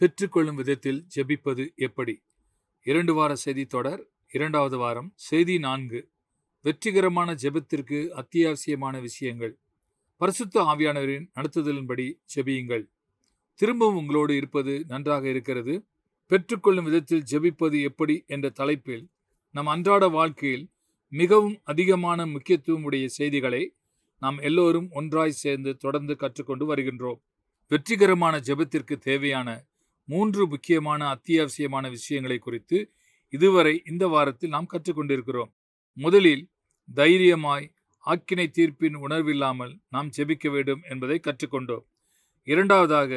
பெற்றுக்கொள்ளும் விதத்தில் ஜெபிப்பது எப்படி? இரண்டு வார செய்தி தொடர் இரண்டாவது வாரம் செய்தி நான்கு. வெற்றிகரமான ஜெபத்திற்கு அத்தியாவசியமான விஷயங்கள். பரிசுத்த ஆவியானவரின் நடத்துதலின்படி ஜெபியுங்கள். திரும்பவும் உங்களோடு இருப்பது நன்றாக இருக்கிறது. பெற்றுக்கொள்ளும் விதத்தில் ஜெபிப்பது எப்படி என்ற தலைப்பில் நம் அன்றாட வாழ்க்கையில் மிகவும் அதிகமான முக்கியத்துவம் உடைய செய்திகளை நாம் எல்லோரும் ஒன்றாய் சேர்ந்து தொடர்ந்து கற்றுக்கொண்டு வருகின்றோம். வெற்றிகரமான ஜெபத்திற்கு தேவையான மூன்று முக்கியமான அத்தியாவசியமான விஷயங்களை குறித்து இதுவரை இந்த வாரத்தில் நாம் கற்றுக்கொண்டிருக்கிறோம். முதலில் தைரியமாய் ஆக்கினை தீர்ப்பின் உணர்வில்லாமல் நாம் ஜெபிக்க வேண்டும் என்பதை கற்றுக்கொண்டோம். இரண்டாவதாக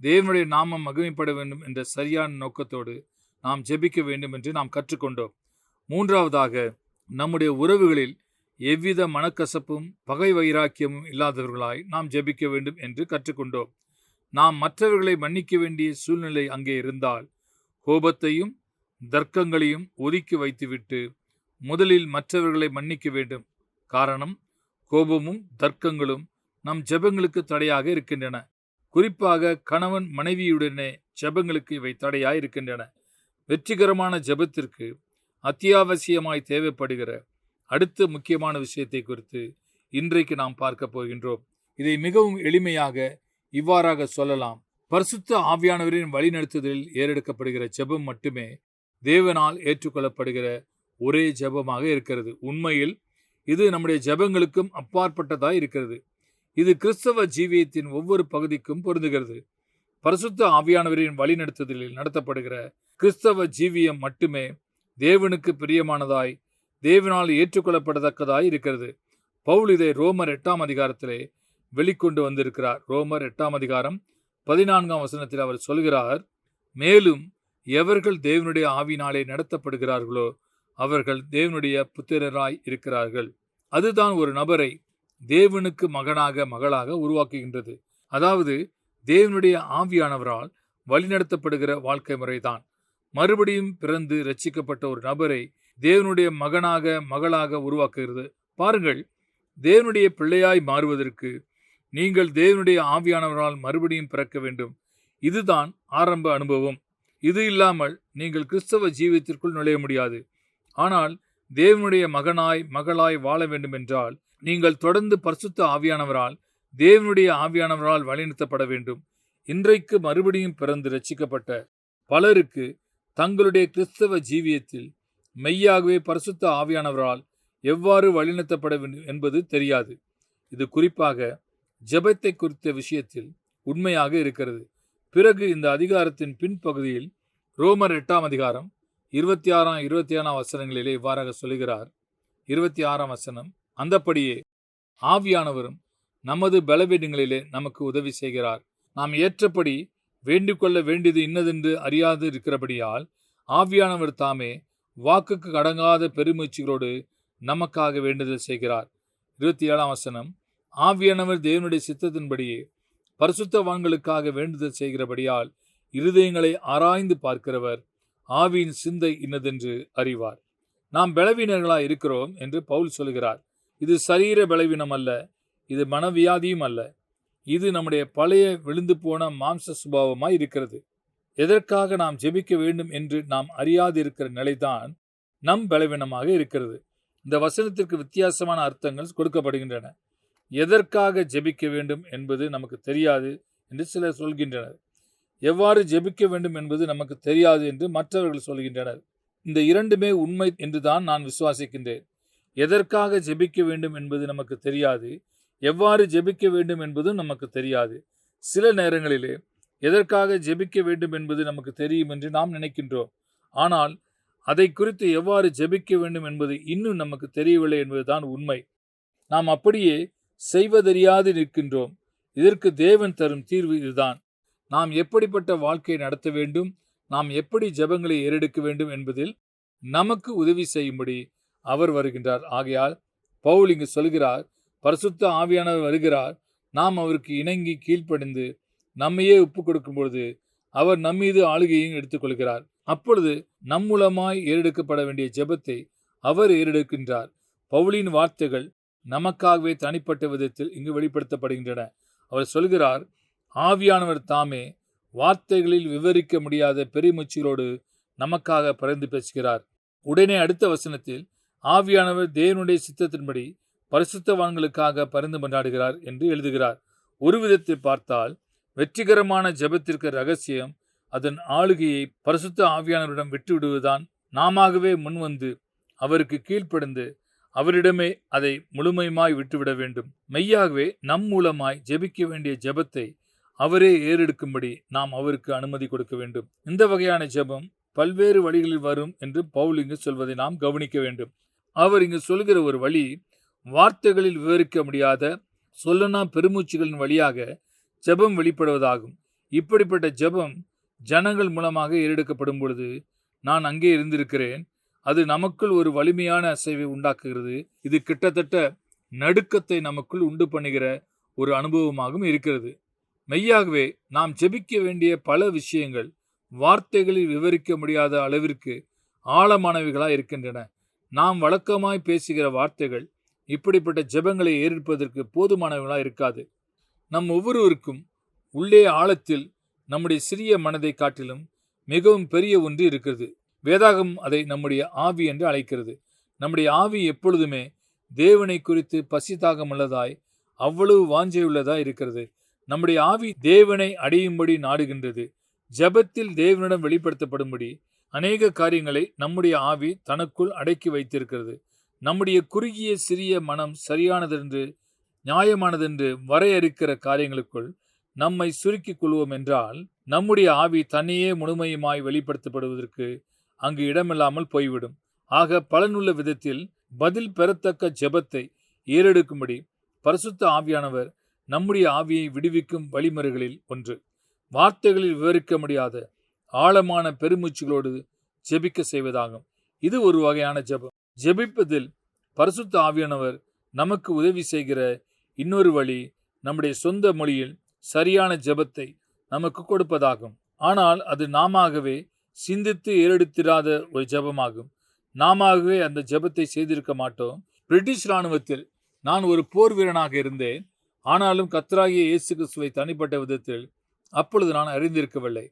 தேவனுடைய நாமம் மகிமைப்பட வேண்டும் என்ற சரியான நோக்கத்தோடு நாம் ஜெபிக்க வேண்டும் என்று நாம் கற்றுக்கொண்டோம். மூன்றாவதாக நம்முடைய உறவுகளில் எவ்வித மனக்கசப்பும் பகை வைராக்கியமும் இல்லாதவர்களாய் நாம் ஜெபிக்க வேண்டும் என்று கற்றுக்கொண்டோம். நாம் மற்றவர்களை மன்னிக்க வேண்டிய சூழ்நிலை அங்கே இருந்தால் கோபத்தையும் தர்க்கங்களையும் ஒதுக்கி வைத்துவிட்டு முதலில் மற்றவர்களை மன்னிக்க வேண்டும். காரணம் கோபமும் தர்க்கங்களும் நம் ஜெபங்களுக்கு தடையாக இருக்கின்றன. குறிப்பாக கணவன் மனைவியுடனே ஜெபங்களுக்கு இவை தடையாய் இருக்கின்றன. வெற்றிகரமான ஜெபத்திற்கு அத்தியாவசியமாய் தேவைப்படுகிற அடுத்த முக்கியமான விஷயத்தை குறித்து இன்றைக்கு நாம் பார்க்க போகின்றோம். இதை மிகவும் எளிமையாக இவ்வாறாக சொல்லலாம் பரிசுத்த ஆவியானவரின் வழிநடத்துதலில் ஏறெடுக்கப்படுகிற ஜெபம் மட்டுமே தேவனால் ஏற்றுக்கொள்ளப்படுகிற ஒரே ஜெபமாக இருக்கிறது. உண்மையில் இது நம்முடைய ஜெபங்களுக்கும் அப்பாற்பட்டதாக இருக்கிறது. இது கிறிஸ்தவ ஜீவியத்தின் ஒவ்வொரு பகுதிக்கும் பொருந்துகிறது. பரிசுத்த ஆவியானவரின் வழிநடத்துதலில் நடத்தப்படுகிற கிறிஸ்தவ ஜீவியம் மட்டுமே தேவனுக்கு பிரியமானதாய் தேவனால் ஏற்றுக்கொள்ளப்படத்தக்கதாய் இருக்கிறது. பவுல் இதை ரோமர் எட்டாம் அதிகாரத்திலே வெளிக்கொண்டு வந்திருக்கிறார். ரோமர் எட்டாம் அதிகாரம் பதினான்காம் வசனத்தில் அவர் சொல்கிறார் மேலும் எவர்கள் தேவனுடைய ஆவினாலே நடத்தப்படுகிறார்களோ அவர்கள் தேவனுடைய புத்திரராய் இருக்கிறார்கள். அதுதான் ஒரு நபரை தேவனுக்கு மகனாக மகளாக உருவாக்குகின்றது. அதாவது தேவனுடைய ஆவியானவரால் வழிநடத்தப்படுகிற வாழ்க்கை முறைதான். மறுபடியும் பிறந்து ரட்சிக்கப்பட்ட ஒரு நபரை தேவனுடைய மகனாக மகளாக உருவாக்குகிறது. பாருங்கள் தேவனுடைய பிள்ளையாய் மாறுவதற்கு நீங்கள் தேவனுடைய ஆவியானவரால் மறுபடியும் பிறக்க வேண்டும். இதுதான் ஆரம்ப அனுபவம். இது இல்லாமல் நீங்கள் கிறிஸ்தவ ஜீவியத்திற்குள் நுழைய முடியாது. ஆனால் தேவனுடைய மகனாய் மகளாய் வாழ வேண்டுமென்றால் நீங்கள் தொடர்ந்து பரிசுத்த ஆவியானவரால் தேவனுடைய ஆவியானவரால் வழிநடத்தப்பட வேண்டும். இன்றைக்கு மறுபடியும் பிறந்து ரட்சிக்கப்பட்ட பலருக்கு தங்களுடைய கிறிஸ்தவ ஜீவியத்தில் மெய்யாகவே பரிசுத்த ஆவியானவரால் எவ்வாறு வழிநடத்தப்பட வேண்டும் என்பது தெரியாது. இது குறிப்பாக ஜெபத்தை குறித்த விஷயத்தில் உண்மையாக இருக்கிறது. பிறகு இந்த அதிகாரத்தின் பின்பகுதியில் ரோமர் எட்டாம் அதிகாரம் இருபத்தி ஆறாம் இருபத்தி ஏழாம் வசனங்களிலே இவ்வாறாக சொல்கிறார் இருபத்தி ஆறாம் வசனம் அந்தப்படியே ஆவியானவரும் நமது பலவீனங்களிலே நமக்கு உதவி செய்கிறார். நாம் ஏற்றபடி வேண்டிக்கொள்ள வேண்டியது இன்னதென்று அறியாது இருக்கிறபடியால் ஆவியானவர் தாமே வாக்குக்கு அடங்காத பெருமூச்சுகளோடு நமக்காக வேண்டுதல் செய்கிறார். இருபத்தி ஏழாம் வசனம் ஆவியானவர் தேவனுடைய சித்தத்தின்படியே பரிசுத்தவான்களுக்காக வேண்டுதல் செய்கிறபடியால் இருதயங்களை ஆராய்ந்து பார்க்கிறவர் ஆவியின் சிந்தை இன்னதென்று அறிவார். நாம் பலவீனர்களாய் இருக்கிறோம் என்று பவுல் சொல்கிறார். இது சரீர பலவீனம் அல்ல இது மனவியாதியும் அல்ல. இது நம்முடைய பழைய விழுந்து போன மாம்ச சுபாவமாய் இருக்கிறது. எதற்காக நாம் ஜெபிக்க வேண்டும் என்று நாம் அறியாது இருக்கிற நிலைதான் நம் பலவீனமாக இருக்கிறது. இந்த வசனத்திற்கு வித்தியாசமான அர்த்தங்கள் கொடுக்கப்படுகின்றன. எதற்காக ஜெபிக்க வேண்டும் என்பது நமக்கு தெரியாது என்று சிலர் சொல்கின்றனர். எவ்வாறு ஜெபிக்க வேண்டும் என்பது நமக்கு தெரியாது என்று மற்றவர்கள் சொல்கின்றனர். இந்த இரண்டுமே உண்மை என்றுதான் நான் விசுவாசிக்கின்றேன். எதற்காக ஜெபிக்க வேண்டும் என்பது நமக்கு தெரியாது. எவ்வாறு ஜெபிக்க வேண்டும் என்பதும் நமக்கு தெரியாது. சில நேரங்களிலே எதற்காக ஜெபிக்க வேண்டும் என்பது நமக்கு தெரியும் என்று நாம் நினைக்கின்றோம். ஆனால் அதை குறித்து எவ்வாறு ஜெபிக்க வேண்டும் என்பது இன்னும் நமக்கு தெரியவில்லை என்பதுதான் உண்மை. நாம் அப்படியே செய்வதறியாது நிற்கின்றோம் இதற்கு தேவன் தரும் தீர்வு இதுதான். நாம் எப்படிப்பட்ட வாழ்க்கையை நடத்த வேண்டும்? நாம் எப்படி ஜெபங்களை ஏறெடுக்க வேண்டும் என்பதில் நமக்கு உதவி செய்யும்படி அவர் வருகின்றார். ஆகையால் பவுல் இங்கு சொல்கிறார் பரிசுத்த ஆவியானவர் வருகிறார். நாம் அவருக்கு இணங்கி கீழ்ப்படிந்து நம்மையே ஒப்பு கொடுக்கும் பொழுது அவர் நம்மீது ஆளுகையும் எடுத்துக்கொள்கிறார். அப்பொழுது நம்மூலமாய் ஏறெடுக்கப்பட வேண்டிய ஜெபத்தை அவர் ஏறெடுக்கின்றார். பவுலின் வார்த்தைகள் நமக்காகவே தனிப்பட்ட விதத்தில் இங்கு வெளிப்படுத்தப்படுகின்றன. அவர் சொல்கிறார் ஆவியானவர் தாமே வார்த்தைகளில் விவரிக்க முடியாத பெருமுச்சிகளோடு நமக்காக பரிந்து பேசுகிறார். உடனே அடுத்த வசனத்தில் ஆவியானவர் தேவனுடைய சித்தத்தின்படி பரிசுத்தவான்களுக்காக பரிந்து கொண்டாடுகிறார் என்று எழுதுகிறார். ஒரு விதத்தில் பார்த்தால் வெற்றிகரமான ஜெபத்திற்கு ரகசியம் அதன் ஆளுகையை பரிசுத்த ஆவியானவரிடம் விட்டுவிடுவதுதான். நாமாகவே முன்வந்து அவருக்கு கீழ்ப்படிந்து அவரிடமே அதை முழுமையுமாய் விட்டுவிட வேண்டும். மெய்யாகவே நம் மூலமாய் ஜெபிக்க வேண்டிய ஜெபத்தை அவரே ஏறெடுக்கும்படி நாம் அவருக்கு அனுமதி கொடுக்க வேண்டும். இந்த வகையான ஜெபம் பல்வேறு வழிகளில் வரும் என்று பவுல் இங்கு சொல்வதை நாம் கவனிக்க வேண்டும். அவர் இங்கு சொல்கிற ஒரு வழி வார்த்தைகளில் விவரிக்க முடியாத சொல்லனா பெருமூச்சுகளின் வழியாக ஜெபம் வெளிப்படுவதாகும். இப்படிப்பட்ட ஜெபம் ஜனங்கள் மூலமாக ஏறெடுக்கப்படும் பொழுது நான் அங்கே இருந்திருக்கிறேன். அது நமக்குள் ஒரு வலிமையான அசைவை உண்டாக்குகிறது. இது கிட்டத்தட்ட நடுக்கத்தை நமக்குள் உண்டு பண்ணுகிற ஒரு அனுபவமாகவும் இருக்கிறது. மெய்யாகவே நாம் ஜெபிக்க வேண்டிய பல விஷயங்கள் வார்த்தைகளில் விவரிக்க முடியாத அளவிற்கு ஆழமானவைகளாக இருக்கின்றன. நாம் வழக்கமாய் பேசுகிற வார்த்தைகள் இப்படிப்பட்ட ஜெபங்களை ஏறெடுப்பதற்கு போதுமானவர்களாக இருக்காது. நம் ஒவ்வொருவருக்கும் உள்ளே ஆழத்தில் நம்முடைய சிறிய மனதை காட்டிலும் மிகவும் பெரிய ஒன்று இருக்கிறது. வேதாகம் அதை நம்முடைய ஆவி என்று அழைக்கிறது. நம்முடைய ஆவி எப்பொழுதுமே தேவனை குறித்து பசிதாகமுள்ளதாய் அவ்வளவு வாஞ்சையுள்ளதாய் இருக்கிறது. நம்முடைய ஆவி தேவனை அடையும்படி நாடுகின்றது. ஜெபத்தில் தேவனிடம் வெளிப்படுத்தப்படும்படி அநேக காரியங்களை நம்முடைய ஆவி தனக்குள் அடக்கி வைத்திருக்கிறது. நம்முடைய குறுகிய சிறிய மனம் சரியானதென்று நியாயமானதென்று வரையறுக்கிற காரியங்களுக்குள் நம்மை சுருக்கிக் கொள்வோம் என்றால் நம்முடைய ஆவி தன்னையே முழுமையுமாய் வெளிப்படுத்தப்படுவதற்கு அங்கு இடமில்லாமல் போய்விடும். ஆக பலனுள்ள விதத்தில் பதில் பெறத்தக்க ஜெபத்தை ஏறெடுக்கும்படி பரிசுத்த ஆவியானவர் நம்முடைய ஆவியை விடுவிக்கும் வழிமுறைகளில் ஒன்று. வார்த்தைகளில் விவரிக்க முடியாத ஆழமான பெருமூச்சுகளோடு ஜெபிக்க செய்வதாகும். இது ஒரு வகையான ஜெபம். ஜெபிப்பதில் பரிசுத்த ஆவியானவர் நமக்கு உதவி செய்கிற இன்னொரு வழி நம்முடைய சொந்த மொழியில் சரியான ஜெபத்தை நமக்கு கொடுப்பதாகும். ஆனால் அது நாமாகவே சிந்தித்து ஏறெடுத்திராத ஒரு ஜெபமாகும். நாமாகவே அந்த ஜெபத்தை செய்திருக்க மாட்டோம். பிரிட்டிஷ் இராணுவத்தில் நான் ஒரு போர் வீரனாக இருந்தேன். ஆனாலும் கத்ராகிய இயேசு கிறிஸ்துவை தனிப்பட்ட விதத்தில் அப்பொழுது நான் அறிந்திருக்கவில்லை.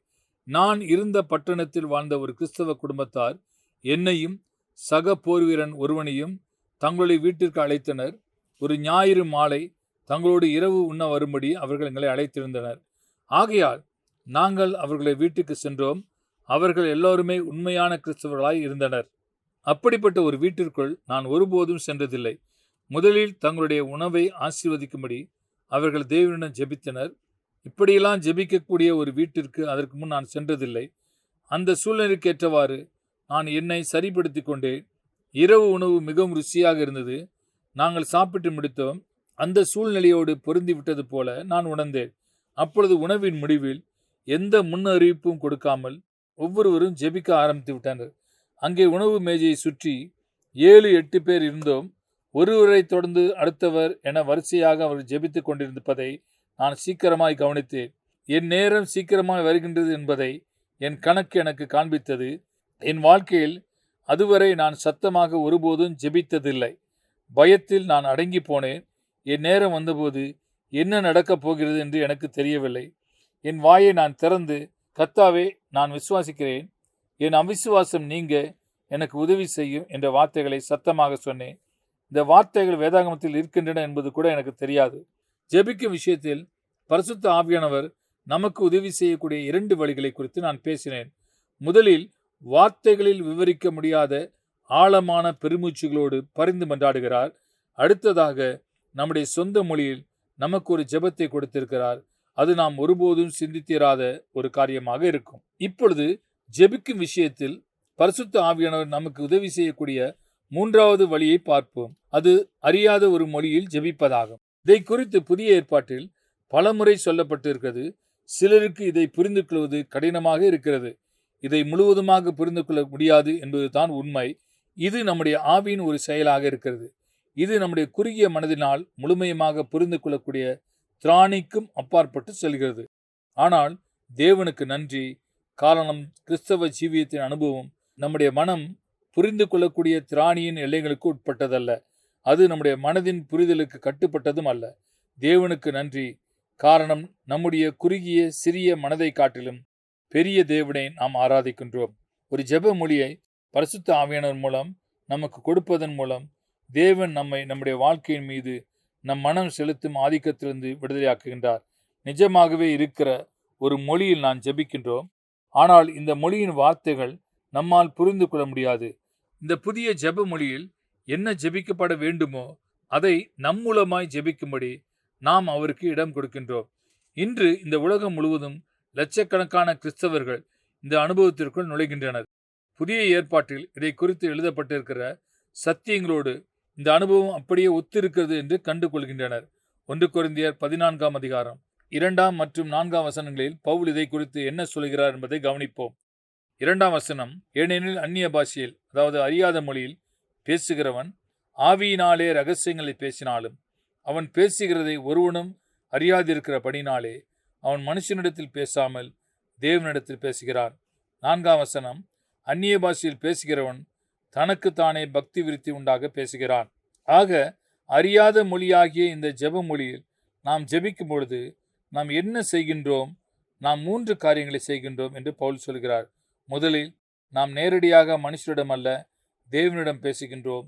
நான் இருந்த பட்டணத்தில் வாழ்ந்த ஒரு கிறிஸ்தவ குடும்பத்தார் என்னையும் சக போர் வீரன் ஒருவனையும் தங்களுடைய வீட்டிற்கு அழைத்தனர். ஒரு ஞாயிறு மாலை தங்களோடு இரவு உண்ண வரும்படி அவர்கள் எங்களை அழைத்திருந்தனர். ஆகையால் நாங்கள் அவர்களை வீட்டுக்கு சென்றோம். அவர்கள் எல்லோருமே உண்மையான கிறிஸ்தவர்களாய் இருந்தனர். அப்படிப்பட்ட ஒரு வீட்டிற்குள் நான் ஒருபோதும் சென்றதில்லை. முதலில் தங்களுடைய உணவை ஆசீர்வதிக்கும்படி அவர்கள் தேவனிடம் ஜெபித்தனர். இப்படியெல்லாம் ஜெபிக்கக்கூடிய ஒரு வீட்டிற்கு அதற்கு முன் நான் சென்றதில்லை. அந்த சூழ்நிலைக்கு ஏற்றவாறு நான் என்னை சரிப்படுத்தி கொண்டேன். இரவு உணவு மிகவும் ருசியாக இருந்தது. நாங்கள் சாப்பிட்டு முடித்தோம். அந்த சூழ்நிலையோடு பொருந்தி விட்டது போல நான் உணர்ந்தேன். அப்பொழுது உணவின் முடிவில் எந்த முன்னறிவிப்பும் கொடுக்காமல் ஒவ்வொருவரும் ஜெபிக்க ஆரம்பித்து விட்டனர் அங்கே உணவு மேஜையை சுற்றி ஏழு எட்டு பேர் இருந்தோம். ஒருவரை தொடர்ந்து அடுத்தவர் என வரிசையாக அவர் ஜெபித்து கொண்டிருப்பதை நான் சீக்கிரமாய் கவனித்தேன். என் நேரம் சீக்கிரமாய் வருகின்றது என்பதை என் கணக்கு எனக்கு காண்பித்தது. என் வாழ்க்கையில் அதுவரை நான் சத்தமாக ஒருபோதும் ஜெபித்ததில்லை. பயத்தில் நான் அடங்கி போனேன். என் நேரம் வந்தபோது என்ன நடக்கப் போகிறது என்று எனக்கு தெரியவில்லை. என் வாயை நான் திறந்து கத்தாவே நான் விசுவாசிக்கிறேன். என் அவிசுவாசம் நீங்க எனக்கு உதவி செய்யும் என்ற வார்த்தைகளை சத்தமாக சொன்னேன். இந்த வார்த்தைகள் வேதாகமத்தில் இருக்கின்றன என்பது கூட எனக்கு தெரியாது. ஜெபிக்கும் விஷயத்தில் பரிசுத்த ஆவியானவர் நமக்கு உதவி செய்யக்கூடிய இரண்டு வழிகளை குறித்து நான் பேசினேன். முதலில் வார்த்தைகளில் விவரிக்க முடியாத ஆழமான பெருமூச்சுகளோடு பரிந்து மன்றாடுகிறார். அடுத்ததாக நம்முடைய சொந்த மொழியில் நமக்கு ஒரு ஜெபத்தை கொடுத்திருக்கிறார். அது நாம் ஒருபோதும் சிந்தித்திராத ஒரு காரியமாக இருக்கும். இப்பொழுது ஜெபிக்கும் விஷயத்தில் பரிசுத்த ஆவியானவர் நமக்கு உதவி செய்யக்கூடிய மூன்றாவது வழியை பார்ப்போம். அது அறியாத ஒரு மொழியில் ஜெபிப்பதாகும். இதை குறித்து புதிய ஏற்பாட்டில் பலமுறை சொல்லப்பட்டிருக்கிறது. சிலருக்கு இதை புரிந்து கொள்வது கடினமாக இருக்கிறது. இதை முழுவதுமாக புரிந்து கொள்ள முடியாது என்பதுதான் உண்மை. இது நம்முடைய ஆவியின் ஒரு செயலாக இருக்கிறது. இது நம்முடைய குறுகிய மனதினால் முழுமையமாக புரிந்து கொள்ளக்கூடிய திராணிக்கும் அப்பாற்பட்டு செல்கிறது. ஆனால் தேவனுக்கு நன்றி. காரணம் கிறிஸ்தவ ஜீவியத்தின் அனுபவம். நம்முடைய மனம் புரிந்து கொள்ளக்கூடிய திராணியின் எல்லைகளுக்கு உட்பட்டதல்ல. அது நம்முடைய மனதின் புரிதலுக்கு கட்டுப்பட்டதும் அல்ல. தேவனுக்கு நன்றி. காரணம் நம்முடைய குறுகிய சிறிய மனதை காட்டிலும் பெரிய தேவனை நாம் ஆராதிக்கின்றோம். ஒரு ஜெப மொழியை பரிசுத்த ஆவியானவர் மூலம் நமக்கு கொடுப்பதன் மூலம் தேவன் நம்மை நம்முடைய வாழ்க்கையின் மீது நம் மனம் செலுத்தும் ஆதிக்கத்திலிருந்து விடுதலையாக்குகின்றார். நிஜமாகவே இருக்கிற ஒரு மொழியில் நான் ஜெபிக்கின்றோம். ஆனால் இந்த மொழியின் வார்த்தைகள் நம்மால் புரிந்து கொள்ள முடியாது. இந்த புதிய ஜெப மொழியில் என்ன ஜெபிக்கப்பட வேண்டுமோ அதை நம் மூலமாய் ஜெபிக்கும்படி நாம் அவருக்கு இடம் கொடுக்கின்றோம். இன்று இந்த உலகம் முழுவதும் லட்சக்கணக்கான கிறிஸ்தவர்கள் இந்த அனுபவத்திற்குள் நுழைகின்றனர். புதிய ஏற்பாட்டில் இதை குறித்து எழுதப்பட்டிருக்கிற சத்தியங்களோடு இந்த அனுபவம் அப்படியே ஒத்திருக்கிறது என்று கண்டு கொள்கின்றனர் ஒன்று கொரிந்தியர் பதினான்காம் அதிகாரம். இரண்டாம் மற்றும் நான்காம் வசனங்களில் பவுல் இதை குறித்து என்ன சொல்கிறார் என்பதை கவனிப்போம். இரண்டாம் வசனம் ஏனெனில் அந்நிய பாஷையில் அதாவது அறியாத மொழியில் பேசுகிறவன் ஆவியினாலே ரகசியங்களை பேசினாலும் அவன் பேசுகிறதை ஒருவனும் அறியாதிருக்கிறபடினாலே அவன் மனுஷனிடத்தில் பேசாமல் தேவனிடத்தில் பேசுகிறான் நான்காம் வசனம் அந்நிய பாஷையில் பேசுகிறவன் தனக்குத்தானே பக்தி விருத்தி உண்டாக பேசுகிறான். ஆக அறியாத மொழியாகிய இந்த ஜெப மொழியில் நாம் ஜெபிக்கும் பொழுது நாம் என்ன செய்கின்றோம்? நாம் மூன்று காரியங்களை செய்கின்றோம் என்று பவுல் சொல்கிறார். முதலில் நாம் நேரடியாக மனுஷரிடம் அல்ல தேவனிடம் பேசுகின்றோம்.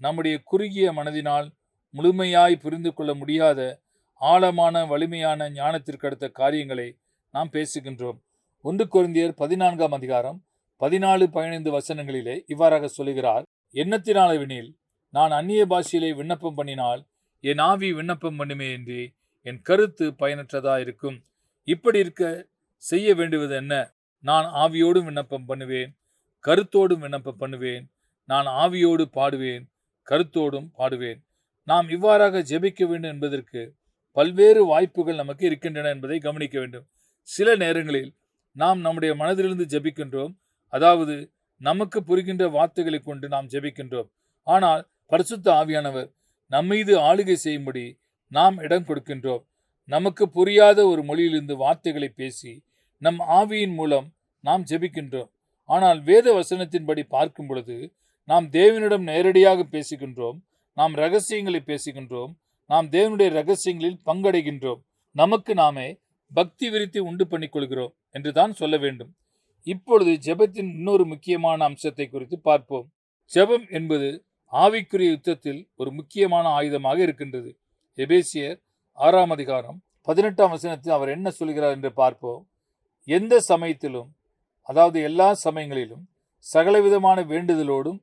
நம்முடைய குறுகிய மனதினால் முழுமையாய் புரிந்து கொள்ள முடியாத ஆழமான வலிமையான ஞானத்திற்கு அடுத்த காரியங்களை நாம் பேசுகின்றோம். ஒன்று குருந்தியர் பதினான்காம் அதிகாரம் பதினாலு பதினைந்து வசனங்களிலே இவ்வாறாக சொல்லுகிறார் எண்ணத்தினாலவெனில் நான் அந்நிய பாஷையிலே விண்ணப்பம் பண்ணினால் என் ஆவி விண்ணப்பம் பண்ணுமே என்று என் கருத்து பயனற்றதா இருக்கும். இப்படி இருக்க செய்ய வேண்டுவது என்ன? நான் ஆவியோடும் விண்ணப்பம் பண்ணுவேன் கருத்தோடும் விண்ணப்பம் பண்ணுவேன் நான் ஆவியோடு பாடுவேன் கருத்தோடும் பாடுவேன். நாம் இவ்வாறாக ஜெபிக்க வேண்டும் என்பதற்கு பல்வேறு வாய்ப்புகள் நமக்கு இருக்கின்றன என்பதை கவனிக்க வேண்டும். சில நேரங்களில் நாம் நம்முடைய மனதிலிருந்து ஜெபிக்கின்றோம் அதாவது நமக்கு புரிகின்ற வார்த்தைகளை கொண்டு நாம் ஜெபிக்கின்றோம். ஆனால் பரிசுத்த ஆவியானவர் நம்மீது ஆளுகை செய்யும்படி நாம் இடம் கொடுக்கின்றோம். நமக்கு புரியாத ஒரு மொழியிலிருந்து வார்த்தைகளை பேசி நம் ஆவியின் மூலம் நாம் ஜெபிக்கின்றோம். ஆனால் வேத வசனத்தின்படி பார்க்கும் பொழுது நாம் தேவனிடம் நேரடியாக பேசுகின்றோம். நாம் ரகசியங்களை பேசுகின்றோம். நாம் தேவனுடைய ரகசியங்களில் பங்கடைகின்றோம். நமக்கு நாமே பக்தி விருத்தி உண்டு பண்ணிக்கொள்கிறோம் என்று தான் சொல்ல வேண்டும். இப்பொழுது ஜெபத்தின் இன்னொரு முக்கியமான அம்சத்தை குறித்து பார்ப்போம். ஜெபம் என்பது ஆவிக்குரிய யுத்தத்தில் ஒரு முக்கியமான ஆயுதமாக இருக்கின்றது. எபேசியர் ஆறாம் அதிகாரம் பதினெட்டாம் வசனத்தில் அவர் என்ன சொல்கிறார் என்று பார்ப்போம். எந்த சமயத்திலும் அதாவது எல்லா சமயங்களிலும் சகலவிதமான வேண்டுதலோடும்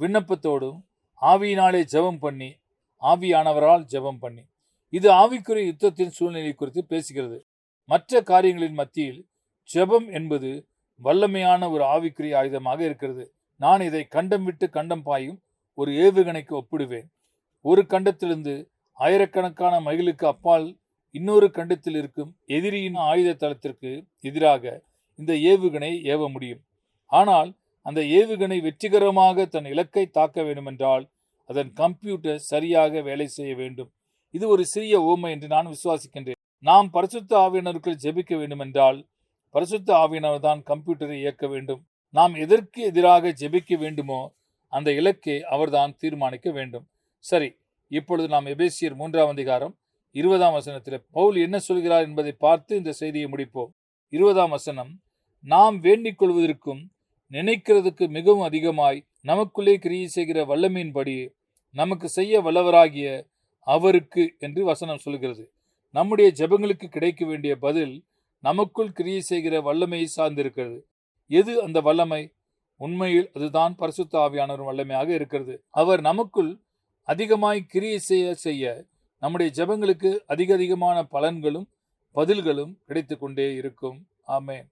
விண்ணப்பத்தோடும் ஆவியினாலே ஜெபம் பண்ணி ஆவியானவரால் ஜெபம் பண்ணி. இது ஆவிக்குரிய யுத்தத்தின் சூழ்நிலை குறித்து பேசுகிறது. மற்ற காரியங்களின் மத்தியில் ஜெபம் என்பது வல்லமையான ஒரு ஆவிக்குரிய ஆயுதமாக இருக்கிறது. நான் இதை கண்டம் விட்டு கண்டம் பாயும் ஒரு ஏவுகணைக்கு ஒப்பிடுவேன். ஒரு கண்டத்திலிருந்து ஆயிரக்கணக்கான மைலுக்கு அப்பால் இன்னொரு கண்டத்தில் இருக்கும் எதிரியின் ஆயுத தளத்திற்கு எதிராக இந்த ஏவுகணை ஏவ முடியும். ஆனால் அந்த ஏவுகணை வெற்றிகரமாக தன் இலக்கை தாக்க வேண்டுமென்றால் அதன் கம்ப்யூட்டர் சரியாக வேலை செய்ய வேண்டும். இது ஒரு சிறிய ஓமை என்று நான் விசுவாசிக்கின்றேன். நாம் பரிசுத்த ஆவியினருக்குள் ஜெபிக்க வேண்டுமென்றால் பரிசுத்த ஆவியினர் தான் கம்ப்யூட்டரை இயக்க வேண்டும். நாம் எதற்கு எதிராக ஜெபிக்க வேண்டுமோ அந்த இலக்கை அவர்தான் தீர்மானிக்க வேண்டும். சரி இப்பொழுது நாம் எபேசியர் மூன்றாம் அதிகாரம் இருபதாம் வசனத்தில் பவுல் என்ன சொல்கிறார் என்பதை பார்த்து இந்த செய்தியை முடிப்போம். இருபதாம் வசனம் நாம் வேண்டிக் கொள்வதற்கும் நினைக்கிறதுக்கு மிகவும் அதிகமாய் நமக்குள்ளே கிரியை செய்கிற வல்லமையின்படி நமக்கு செய்ய வல்லவராகிய அவருக்கு என்று வசனம் சொல்கிறது. நம்முடைய ஜெபங்களுக்கு கிடைக்க வேண்டிய பதில் நமக்குள் கிரியை செய்கிற வல்லமையை சார்ந்திருக்கிறது. எது அந்த வல்லமை? உண்மையில் அதுதான் பரிசுத்த ஆவியானவர் வல்லமையாக இருக்கிறது. அவர் நமக்குள் அதிகமாய் கிரியை செய்ய செய்ய நம்முடைய ஜெபங்களுக்கு அதிக அதிகமான பலன்களும் பதில்களும் கிடைத்து கொண்டே இருக்கும். ஆமேன்.